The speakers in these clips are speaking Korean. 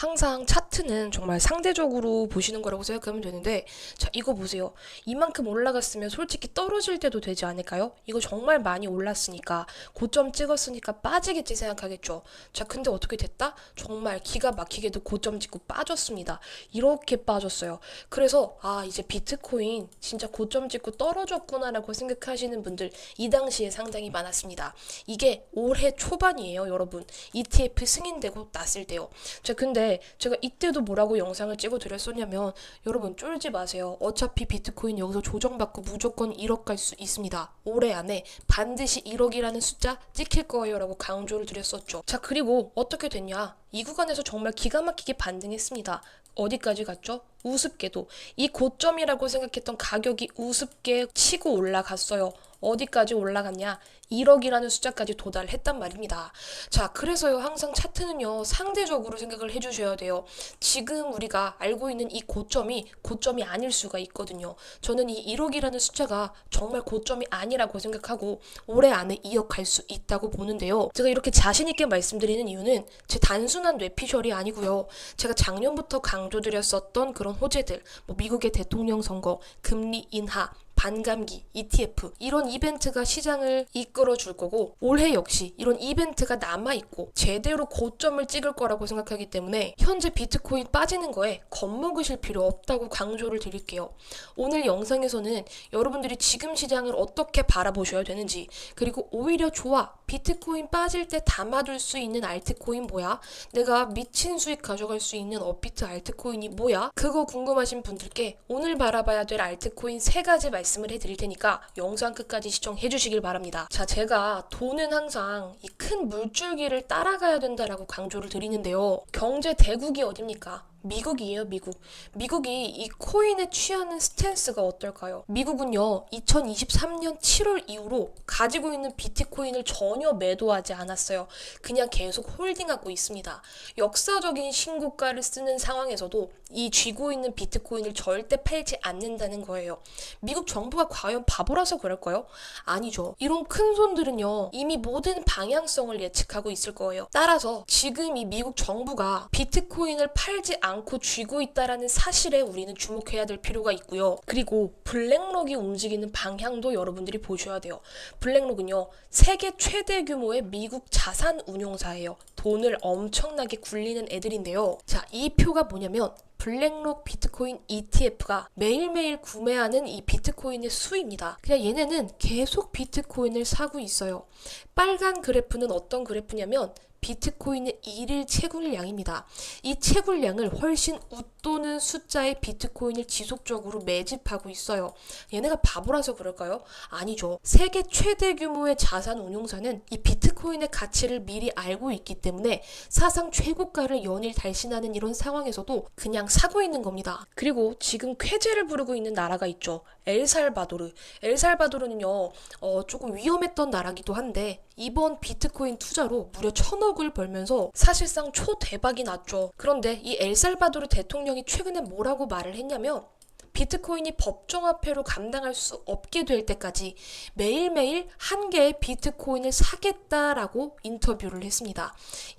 항상 차트는 정말 상대적으로 보시는 거라고 생각하면 되는데, 자, 이거 보세요. 이만큼 올라갔으면 솔직히 떨어질 때도 되지 않을까요? 이거 정말 많이 올랐으니까, 고점 찍었으니까 빠지겠지 생각하겠죠. 자, 근데 어떻게 됐다? 정말 기가 막히게도 고점 찍고 빠졌습니다. 이렇게 빠졌어요. 그래서, 아, 이제 비트코인 진짜 고점 찍고 떨어졌구나라고 생각하시는 분들, 이 당시에 상당히 많았습니다. 이게 올해 초반이에요, 여러분. ETF 승인되고 났을 때요. 자, 근데 제가 이때도 뭐라고 영상을 찍어 드렸었냐면, 여러분 쫄지 마세요. 어차피 비트코인 여기서 조정받고 무조건 1억 갈 수 있습니다. 올해 안에 반드시 1억이라는 숫자 찍힐 거예요. 라고 강조를 드렸었죠. 자, 그리고 어떻게 됐냐? 이 구간에서 정말 기가 막히게 반등했습니다. 어디까지 갔죠? 우습게도. 이 고점이라고 생각했던 가격이 우습게 치고 올라갔어요. 어디까지 올라갔냐? 1억이라는 숫자까지 도달했단 말입니다. 자, 그래서요, 항상 차트는요, 상대적으로 생각을 해주셔야 돼요. 지금 우리가 알고 있는 이 고점이 고점이 아닐 수가 있거든요. 저는 이 1억이라는 숫자가 정말 고점이 아니라고 생각하고 올해 안에 이어갈 수 있다고 보는데요. 제가 이렇게 자신있게 말씀드리는 이유는 제 단순한 뇌피셜이 아니고요. 제가 작년부터 강조드렸었던 그런 호재들, 뭐 미국의 대통령 선거, 금리 인하, 반감기, ETF 이런 이벤트가 시장을 이끌어 줄 거고 올해 역시 이런 이벤트가 남아 있고 제대로 고점을 찍을 거라고 생각하기 때문에 현재 비트코인 빠지는 거에 겁먹으실 필요 없다고 강조를 드릴게요. 오늘 영상에서는 여러분들이 지금 시장을 어떻게 바라보셔야 되는지 그리고 오히려 좋아 비트코인 빠질 때 담아둘 수 있는 알트코인 뭐야? 내가 미친 수익 가져갈 수 있는 업비트 알트코인이 뭐야? 그거 궁금하신 분들께 오늘 바라봐야 될 알트코인 세 가지 말씀 을 해드릴 테니까 영상 끝까지 시청해 주시길 바랍니다. 자, 제가 돈은 항상 이 큰 물줄기를 따라가야 된다라고 강조를 드리는데요. 경제 대국이 어딥니까? 미국이에요, 미국. 미국이 이 코인에 취하는 스탠스가 어떨까요? 미국은요, 2023년 7월 이후로 가지고 있는 비트코인을 전혀 매도하지 않았어요. 그냥 계속 홀딩하고 있습니다. 역사적인 신고가를 쓰는 상황에서도 이 쥐고 있는 비트코인을 절대 팔지 않는다는 거예요. 미국 정부가 과연 바보라서 그럴까요? 아니죠. 이런 큰 손들은요, 이미 모든 방향성을 예측하고 있을 거예요. 따라서 지금 이 미국 정부가 비트코인을 팔지 않고 쥐고 있다라는 사실에 우리는 주목해야 될 필요가 있고요. 그리고 블랙록이 움직이는 방향도 여러분들이 보셔야 돼요. 블랙록은요, 세계 최대 규모의 미국 자산 운용사예요. 돈을 엄청나게 굴리는 애들인데요. 자, 이 표가 뭐냐면 블랙록 비트코인 ETF가 매일매일 구매하는 이 비트코인의 수입니다. 그냥 얘네는 계속 비트코인을 사고 있어요. 빨간 그래프는 어떤 그래프냐면 비트코인의 일일 채굴량입니다. 이 채굴량을 훨씬 웃도는 숫자의 비트코인을 지속적으로 매집하고 있어요. 얘네가 바보라서 그럴까요? 아니죠. 세계 최대 규모의 자산 운용사는 이 비트코인의 가치를 미리 알고 있기 때문에 사상 최고가를 연일 달신하는 이런 상황에서도 그냥 사고 있는 겁니다. 그리고 지금 쾌재를 부르고 있는 나라가 있죠. 엘살바도르. 엘살바도르는요, 어, 조금 위험했던 나라기도 한데, 이번 비트코인 투자로 무려 천억을 벌면서 사실상 초대박이 났죠. 그런데 이 엘살바도르 대통령이 최근에 뭐라고 말을 했냐면, 비트코인이 법정화폐로 감당할 수 없게 될 때까지 매일매일 한 개의 비트코인을 사겠다라고 인터뷰를 했습니다.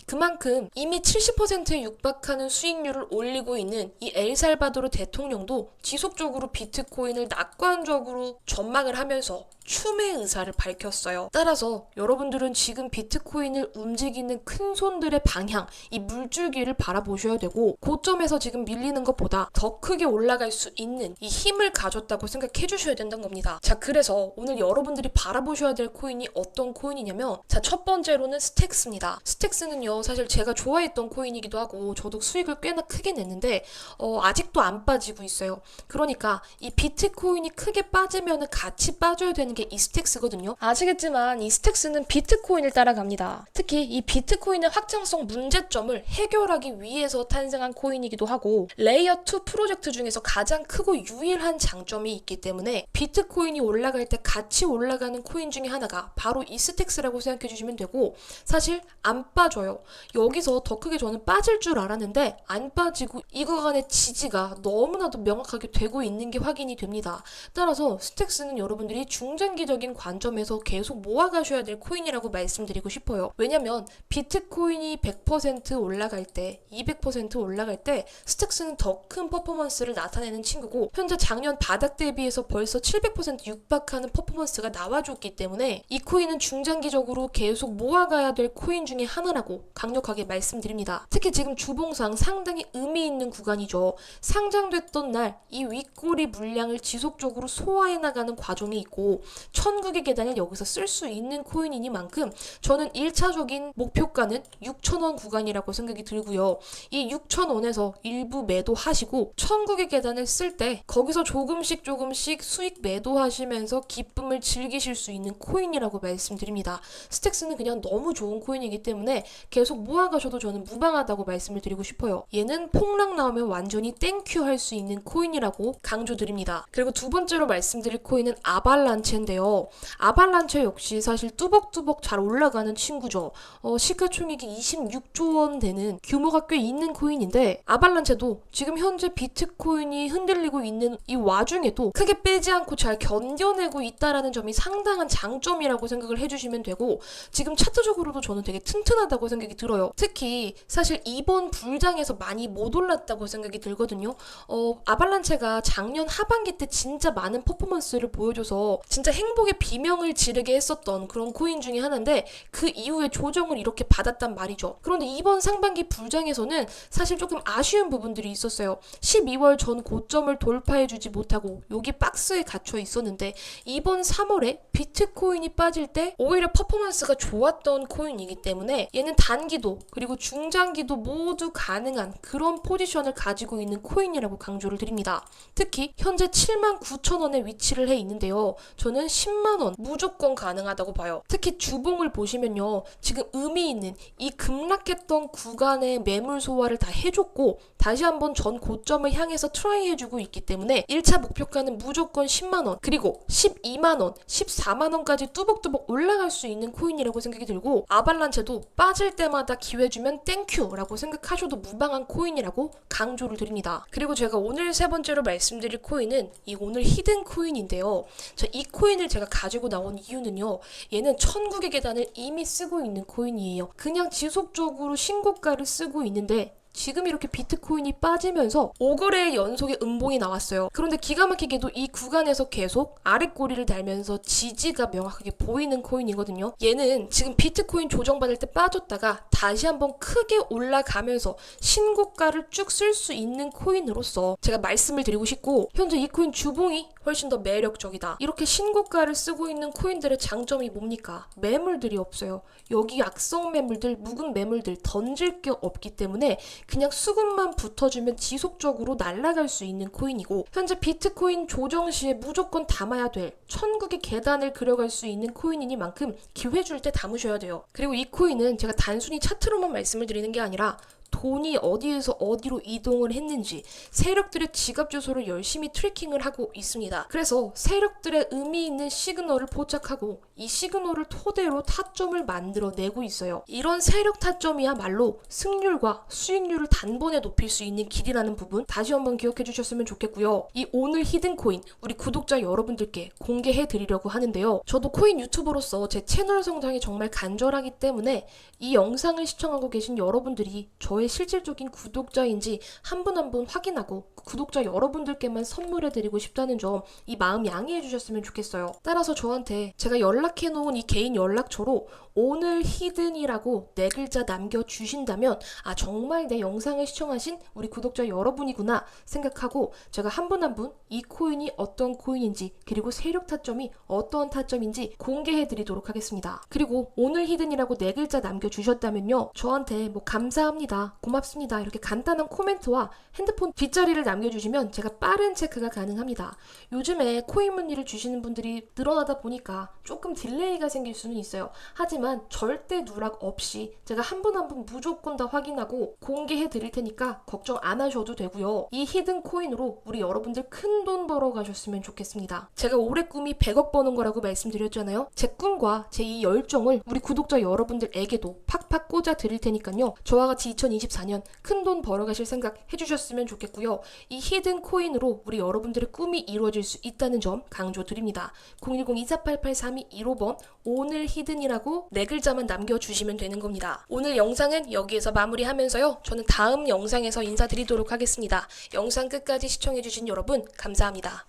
그만큼 이미 70%에 육박하는 수익률을 올리고 있는 이 엘살바도르 대통령도 지속적으로 비트코인을 낙관적으로 전망을 하면서 춤의 의사를 밝혔어요. 따라서 여러분들은 지금 비트코인을 움직이는 큰 손들의 방향, 이 물줄기를 바라보셔야 되고 고점에서 지금 밀리는 것보다 더 크게 올라갈 수 있는 이 힘을 가졌다고 생각해 주셔야 된다는 겁니다. 자, 그래서 오늘 여러분들이 바라보셔야 될 코인이 어떤 코인이냐면 자, 첫 번째로는 스택스입니다. 스택스는요, 사실 제가 좋아했던 코인이기도 하고 저도 수익을 꽤나 크게 냈는데 어, 아직도 안 빠지고 있어요. 그러니까 이 비트코인이 크게 빠지면 같이 빠져야 되는 게 이 스택스거든요. 아시겠지만 이 스택스는 비트코인을 따라갑니다. 특히 이 비트코인의 확장성 문제점을 해결하기 위해서 탄생한 코인이기도 하고 레이어 2 프로젝트 중에서 가장 크고 크고 유일한 장점이 있기 때문에 비트코인이 올라갈 때 같이 올라가는 코인 중에 하나가 바로 이 스택스라고 생각해 주시면 되고 사실 안 빠져요. 여기서 더 크게 저는 빠질 줄 알았는데 안 빠지고 이거 간의 지지가 너무나도 명확하게 되고 있는 게 확인이 됩니다. 따라서 스택스는 여러분들이 중장기적인 관점에서 계속 모아가셔야 될 코인이라고 말씀드리고 싶어요. 왜냐면 비트코인이 100% 올라갈 때, 200% 올라갈 때 스택스는 더 큰 퍼포먼스를 나타내는 친구 고 현재 작년 바닥 대비해서 벌써 700% 육박하는 퍼포먼스가 나와줬기 때문에 이 코인은 중장기적으로 계속 모아가야 될 코인 중에 하나라고 강력하게 말씀드립니다. 특히 지금 주봉상 상당히 의미 있는 구간이죠. 상장됐던 날 이 윗꼬리 물량을 지속적으로 소화해 나가는 과정이 있고 천국의 계단을 여기서 쓸 수 있는 코인이니만큼 저는 1차적인 목표가는 6,000원 구간이라고 생각이 들고요. 이 6,000원에서 일부 매도하시고 천국의 계단을 쓸때 거기서 조금씩 조금씩 수익 매도하시면서 기쁨을 즐기실 수 있는 코인이라고 말씀드립니다. 스택스는 그냥 너무 좋은 코인이기 때문에 계속 모아가셔도 저는 무방하다고 말씀을 드리고 싶어요. 얘는 폭락 나오면 완전히 땡큐 할 수 있는 코인이라고 강조드립니다. 그리고 두 번째로 말씀드릴 코인은 아발란체인데요. 아발란체 역시 사실 뚜벅뚜벅 잘 올라가는 친구죠. 어, 시가총액이 26조 원 되는 규모가 꽤 있는 코인인데 아발란체도 지금 현재 비트코인이 흔들리고 있는 이 와중에도 크게 빼지 않고 잘 견뎌내고 있다라는 점이 상당한 장점이라고 생각을 해주시면 되고 지금 차트적으로도 저는 되게 튼튼하다고 생각이 들어요. 특히 사실 이번 불장에서 많이 못 올랐다고 생각이 들거든요. 어, 아발란체가 작년 하반기 때 진짜 많은 퍼포먼스를 보여줘서 진짜 행복의 비명을 지르게 했었던 그런 코인 중에 하나인데 그 이후에 조정을 이렇게 받았단 말이죠. 그런데 이번 상반기 불장에서는 사실 조금 아쉬운 부분들이 있었어요. 12월 전 고점을 돌 파해주지 못하고 여기 박스에 갇혀 있었는데 이번 3월에 비트코인이 빠질 때 오히려 퍼포먼스가 좋았던 코인이기 때문에 얘는 단기도 그리고 중장기도 모두 가능한 그런 포지션을 가지고 있는 코인이라고 강조를 드립니다. 특히 현재 7만 9천 원에 위치를 해 있는데요. 저는 10만 원 무조건 가능하다고 봐요. 특히 주봉을 보시면요. 지금 의미 있는 이 급락했던 구간의 매물 소화를 다 해줬고 다시 한번 전 고점을 향해서 트라이 해주고 있기 때문에 1차 목표가는 무조건 10만 원 그리고 12만 원, 14만 원까지 뚜벅뚜벅 올라갈 수 있는 코인이라고 생각이 들고 아발란체도 빠질 때마다 기회 주면 땡큐라고 생각하셔도 무방한 코인이라고 강조를 드립니다. 그리고 제가 오늘 세 번째로 말씀드릴 코인은 이 오늘 히든 코인인데요. 자, 이 코인을 제가 가지고 나온 이유는요. 얘는 천국의 계단을 이미 쓰고 있는 코인이에요. 그냥 지속적으로 신고가를 쓰고 있는데 지금 이렇게 비트코인이 빠지면서 5거래 연속의 음봉이 나왔어요. 그런데 기가 막히게도 이 구간에서 계속 아랫꼬리를 달면서 지지가 명확하게 보이는 코인이거든요. 얘는 지금 비트코인 조정받을 때 빠졌다가 다시 한번 크게 올라가면서 신고가를 쭉 쓸 수 있는 코인으로서 제가 말씀을 드리고 싶고 현재 이 코인 주봉이 훨씬 더 매력적이다. 이렇게 신고가를 쓰고 있는 코인들의 장점이 뭡니까? 매물들이 없어요. 여기 악성 매물들, 묵은 매물들 던질 게 없기 때문에 그냥 수급만 붙어주면 지속적으로 날아갈 수 있는 코인이고 현재 비트코인 조정 시에 무조건 담아야 될 천국의 계단을 그려갈 수 있는 코인이니만큼 기회 줄 때 담으셔야 돼요. 그리고 이 코인은 제가 단순히 차트로만 말씀을 드리는 게 아니라 돈이 어디에서 어디로 이동을 했는지 세력들의 지갑 주소를 열심히 트래킹을 하고 있습니다. 그래서 세력들의 의미 있는 시그널을 포착하고 이 시그널을 토대로 타점을 만들어 내고 있어요. 이런 세력 타점이야말로 승률과 수익률을 단번에 높일 수 있는 길이라는 부분 다시 한번 기억해 주셨으면 좋겠고요. 이 오늘 히든 코인 우리 구독자 여러분들께 공개해 드리려고 하는데요. 저도 코인 유튜버로서 제 채널 성장이 정말 간절하기 때문에 이 영상을 시청하고 계신 여러분들이 저의 실질적인 구독자인지 한 분 한 분 확인하고 그 구독자 여러분들께만 선물해 드리고 싶다는 점 이 마음 양해해 주셨으면 좋겠어요. 따라서 저한테 제가 연락해 놓은 이 개인 연락처로 오늘 히든이라고 네 글자 남겨 주신다면 아 정말 내 영상을 시청하신 우리 구독자 여러분이구나 생각하고 제가 한 분 한 분 이 코인이 어떤 코인인지 그리고 세력 타점이 어떤 타점인지 공개해 드리도록 하겠습니다. 그리고 오늘 히든이라고 네 글자 남겨 주셨다면요. 저한테 뭐 감사합니다. 고맙습니다. 이렇게 간단한 코멘트와 핸드폰 뒷자리를 남겨주시면 제가 빠른 체크가 가능합니다. 요즘에 코인 문의를 주시는 분들이 늘어나다 보니까 조금 딜레이가 생길 수는 있어요. 하지만 절대 누락 없이 제가 한분 한 분 무조건 다 확인하고 공개해 드릴 테니까 걱정 안 하셔도 되고요. 이 히든 코인으로 우리 여러분들 큰 돈 벌어 가셨으면 좋겠습니다. 제가 올해 꿈이 100억 버는 거라고 말씀드렸잖아요. 제 꿈과 제 이 열정을 우리 구독자 여러분들에게도 팍팍 꽂아 드릴 테니까요. 저와 같이 2024년 큰 돈 벌어 가실 생각 해주셨으면 좋겠고요. 이 히든 코인으로 우리 여러분들의 꿈이 이루어질 수 있다는 점 강조드립니다. 010-2488-3215번 오늘 히든이라고 네 글자만 남겨주시면 되는 겁니다. 오늘 영상은 여기에서 마무리하면서요. 저는 다음 영상에서 인사드리도록 하겠습니다. 영상 끝까지 시청해주신 여러분 감사합니다.